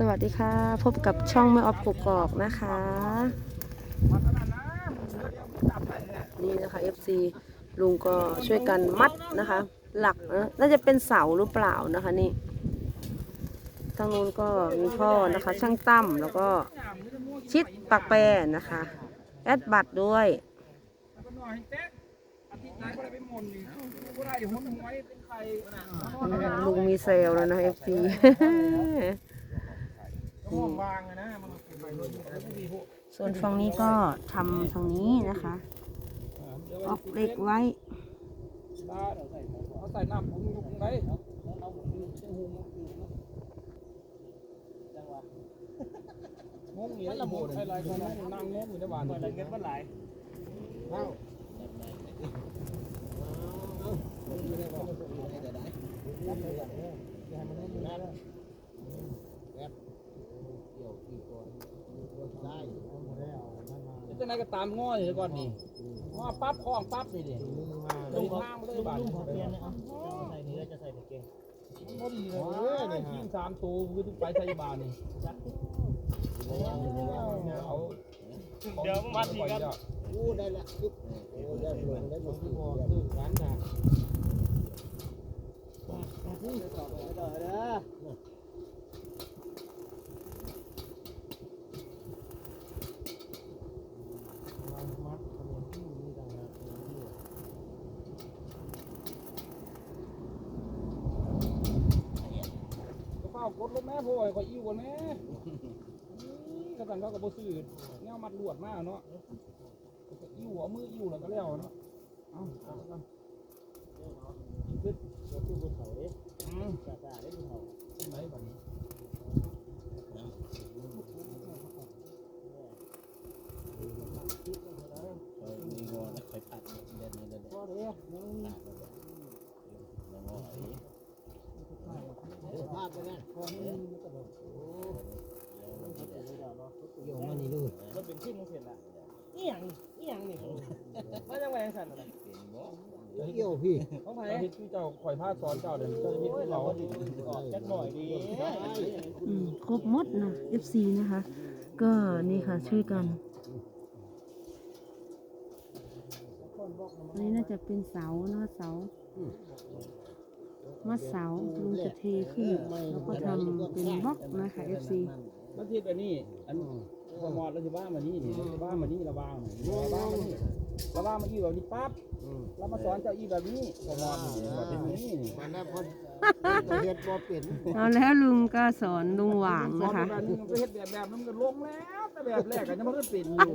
สวัสดีค่ะ พบกับช่องแม่ออฟกกอกนะคะ นี่นะคะ FC ลุงก็ช่วยกันมัดนะคะ หลักนะน่าจะเป็นเสาหรือเปล่านะคะนี่ทางนู้นก็มีพ่อนะคะ ช่างตั้มแล้วก็ชิดปักแปรนะคะ แอดบัตรด้วยลุงมีเซลแล้วนะ FC ส่วนฝั่งนี้ก็ทำทางนี้นะคะออกเหล็กไว้เขาใส่น้ำผมอยู่ตรงไหนงงนี่ละโมดอะไรกันนะนั่งงงอยู่ในบ้านอะไรเงินมันหลาย จะไหนก็ตามง้ออยู่ก่อนนี่ง้อปั๊บคล้องปั๊บนี่ดิลงข้างมาเลยบ้านใส่เนื้อจะใส่ในเกงพอดีเลยทีมสามตัวคือต้องไปไทยบาลนี่เอาเดี๋ยวมัดอีกครับอู้ได้ละคือโอ้ได้หลงได้หลงที่มองคือกันนะก็เฝ้ากดล งแม่พ่อยคออิ่วกันแม่ก็สั่งเขาก็บ่ซื้อแนวมัดลวดมากเนาะอิ่วเอามืออิ่วแล้วก็แล้วเนาะเอาเอาเอาขึ้นตัวผู้ภูเขาเด้อืมจ่าจ่าได้ภูเขาใช่ไหนบัดนี้มีงอแล้วคอยตัดเด่นเด่นพอเด้อยัง งอ ไอ้ภาพไปนะพอนี่มันก็แบบโอ้โยมมันนี่ดูมันเป็นขึ้นมันเสร็จละนี่ยังนี่ยังนี่มันยังไงสั่นอะไรเกี่ยวพี่เขาไผเฮ็ดคือเจ้าข่อยพาสอนเจ้าเดี๋ยวจะเฮ็ดคือเราดิออกจักหน่อยดีครบหมดนะ FC นะคะ ก็นี่ค่ะช่วยกันอันนี้น่าจะเป็นเสาเนะคะเสา มัดเสาลุงจะเทขึ้นแล้วก็ทำเป็นบล็อกนะคะ FC มันที่แบบนี้อันพอมอดแล้วสิบ้ามานี่นี่บ้ามานี่ระวางระวางมานี่ระวางมาอีแบบนี้ปั๊บเรามาสอนเจ้าอีแบบนี้พอมอดนี่แบบนี้นี่มันน่ะพอเฮ็ดบ่เป็นเอาแล้วลุงก็สอนลุงหวางสอนนะคะแบบนี้มันก็เฮ็ดแบบแบบนั้นมันก็ลงแล้วแต่แบบแรกก็ยังบ่ได้เป็นอยู่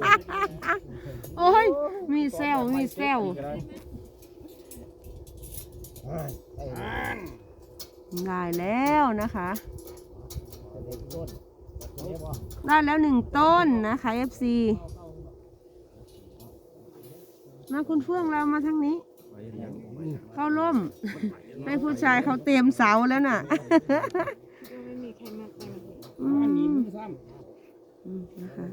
โอ้ยมีแซวมีแซว ได้แล้วนะคะได้แล้วหนึ่งต้นนะคะ FC มาคุณเฟื่องเรามาทางนี้ เข้าร่ม ให้ผู้ชายเขาเตรียมเสาแล้วน่ะอือันนี้มมันซ้อืมนะคะ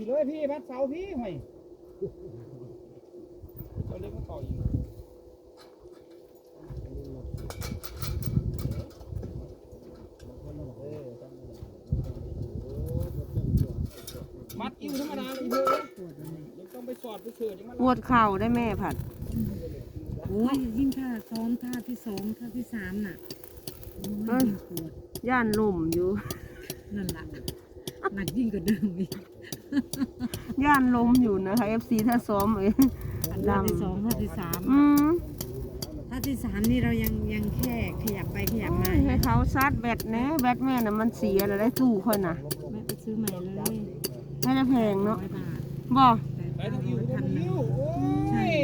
ำมาพี่เลยพี่มัดเสาพี่ห่วยเอาเล็กมาต่ออีกมัดอิ่วธรรมดาเลยเด้อยังต้องไปสอดไปเสือจังมันปวดเข่าได้แม่ผัดโอ้ยยิ่งถ้าซ้อมท่าที่สองท่าที่สามน่ะโอ้ยยิ่งปวดย่านลมอยู่ นั่นแหละหนักยิ่งกว่าเดิมอีก ย่านลมอยู่นะคะ FC ถ้าซ้อมเองท่าที่สองท่าที่สามอืมท่าที่สามนี่เรายังยังแค่ขยับไปขยับมาให้เขาชาร์จแบตนะแบตแม่น่ะมันเสียแล้วได้ตู้คนน่ะแม่ไปซื้อใหม่เลยไม่ได้แพงร้อเนาะยบาทบอกไปทั้งอิ่วทั้งอิ่วโอ้ใช่ย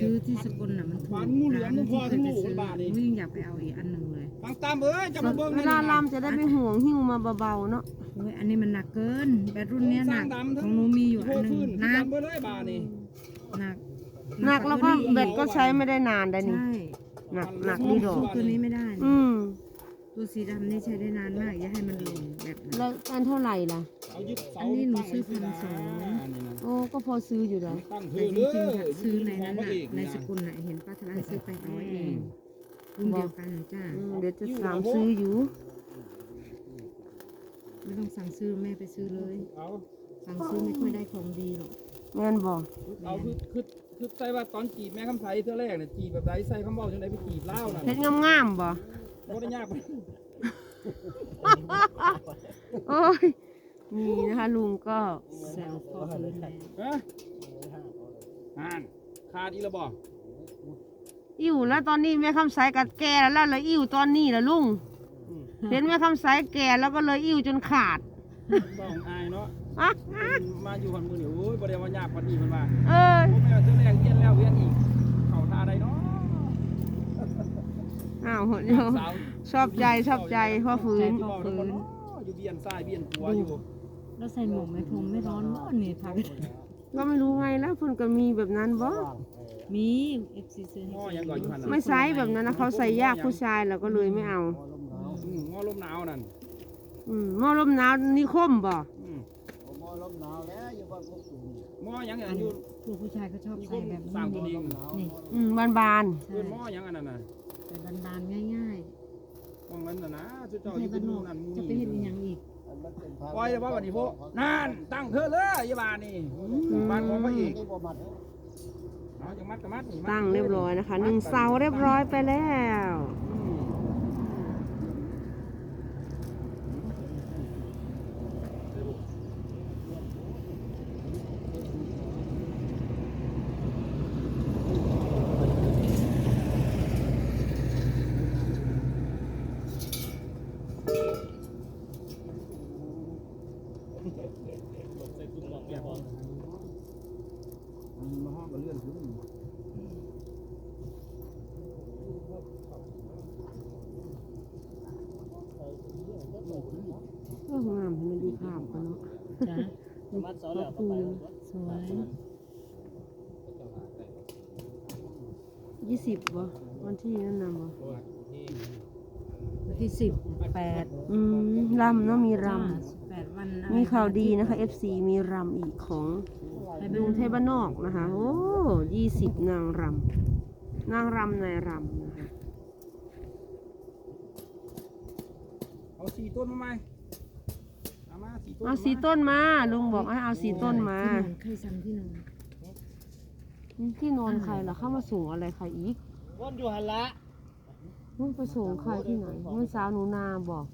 ซื้อที่สกลน่ะมันถูกฟันงูเหลือมร้านพอทั้ที่งเคยไปซื้อบหมูาทนี่ไม่ยังอยากไปเอาอีกอันหนึ่ง เลยฟังตามเอ้ยจะมาเบิ่งเวลาลำจะได้ไม่ห่วงหิ้วมาเบาๆเนาะโอ้ยอันนี้มันหนักเกินแบตรุ่นเนี้ยหนักสร้างดำขทั้องหนูมีอยู่โทอันหนึ่งฟื้นหนักดำเบิ่เลยบาทนี่หนักหนักแล้วก็แบตก็ใช้ไม่ได้นานได้นี่ใช่หนักหนักนี่ดอกสู้ตัวนี้ไม่ได้นะอืมตัวสีดำนี่ใช้ได้นานมาก อย่าให้มันหล่นแบบนั้นแล้วอันเท่าไหร่ล่ะเอายึดเสาอันนี้หนูตั้งไว้ซื้อพันสองอันนี้นะโอ้ก็พอซื้ออยู่แล้วตั้งเธแต่อจเลยริงๆอะซื้อในนั้นพระน่ะเอกในนะสกุลน่ะเห็นป้าธนาซื้อไปร้อยเอง รุ่นเดียวกันจ้าอืมเดี๋ยวจะสั่งซื้ออยู่ ไม่ต้องสั่งซื้อแม่ไปซื้อเลย เอาสั่งซื้อไม่ค่อยได้ของดีหรอกแม่นบอกเอาคือคือคือใส่ว่าตอนจีบแม่คำไสเท่าแรกเนี่ยจีบแบบไรใส่คำเบาจังไดไปจีบเล่าวน่ะเฮ็ดงามๆบ่บ่ได้ยากไปโอ้ยนี่นะคะลุงก็แซวพ่อพื้นแล้วฮะอ่านขาดอีละบ่ อิ่วแล้วตอนนี้แม่คำใสกัดแก่แล้วแล้วอิ่วตอนนี้ล่ะลุงเห็นแม่คำใสแก่แล้วก็เลยอิ่วจนขาดต้องอายเนาะอะมาอยู่คนมือนี่โอ้ยบ่ได้ว่ายากปานนี้เพิ่นว่าเออผมแม่เท่าแรกเวียนแล้วเวียนอีกเข้าท่าใดเนาะอ้าวเดี๋ยวสาวชอบใจชอบใจพ่อฟื้นที่บอกทุกคนเนาะอยู่เบียนซ้ายเบียนขวาอยู่แล้วใส่หมวกไหมผมไม่ร้อนบ่นี่พักก็ไม่รู้ไงแล้วเพิ่นก็มีแบบนั้นบ่ มีเอฟซีซื้อหม้อให้ยังก่อนอยู่หั่นน่ะไม่ใช้แบบนั้นนะเขาใส่ยากผู้ชายเราก็เลยไม่เอา อืมหม้อลมหนาวนั่นอืมหม้อลมหนาวนิคมบ่อืมผมมอลมหนาวแล้วอยู่บ้านพวกสูงหม้อยังไงอยู่พวกผู้ชายก็ชอบนิคใส่มแบบสร้างนี้ตัวเองนี่อืมบานใช่เพื่อนหม้อยังอันนั้นน่ะใส่บานๆง่ายมองนั้นน่ะนะสุดๆเจ้าอใส่ยู่บ้านนดูอกนั่นจะไปเห็นอีหยังอีกอันมันเป็นทางปล่อยเลยว่าวันนี้พวกนั่นตั้งเธอเลยยี่บานนี่บ้านของพระเอกนี่บ่มัดเอาจังมัดกับมัดนี่มัดๆ ตั้งเรียบร้อยนะคะหนึ่งเสาเรียบร้อยไปแล้วอืมมันมาห้องกับเลื่อนขึ้น ก็งามให้มันดูภาพกันเนาะ จ้ะ มัดเสาแล้วอืมสวยยี่สิบบ่วันที่นั่นน่ะบ่วันที่สิบแปดอืมรำเนาะมีรจ้าแปดวันอะไรำมีข่าวดีนะคะ FC มีรำอีกของไปลุบ้างนเทพบ้านนอกนะคะ โอ้ยี่สิบนางรำนางรำในรำนะคะ เอาสี่ต้นมาไหม เอามาสี่ต้นเอาสีต้นมา ลุงบอกให้เอาสีต้นมาที่นอนเคยสั่งที่นอนที่นอนใครล่ะเข้ามาส่งอะไรใครอีกวนอยู่หันละมึงไปส่งใครที่ไหนเมื่อสาวหนูนาบอก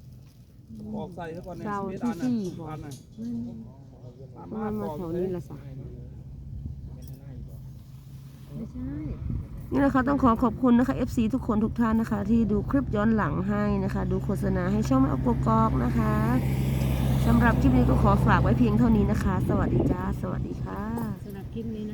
ออกใส่แล้วก่อนในเสาชีวิตที่อันสี่น่ะบอกอันน่ะทำไมมาแถวนี้ล่ะสะไม่ใช่นี่นะคะต้องขอขอบคุณนะคะ FC ทุกคนทุกท่านนะคะ ที่ดูคลิปย้อนหลังให้นะคะ ดูโฆษณาให้ช่องแม่อกกอกนะคะ สำหรับคลิปนี้ก็ขอฝากไว้เพียงเท่านี้นะคะ สวัสดีจ้า สวัสดีค่ะ สำหรับคลิปนี้นะ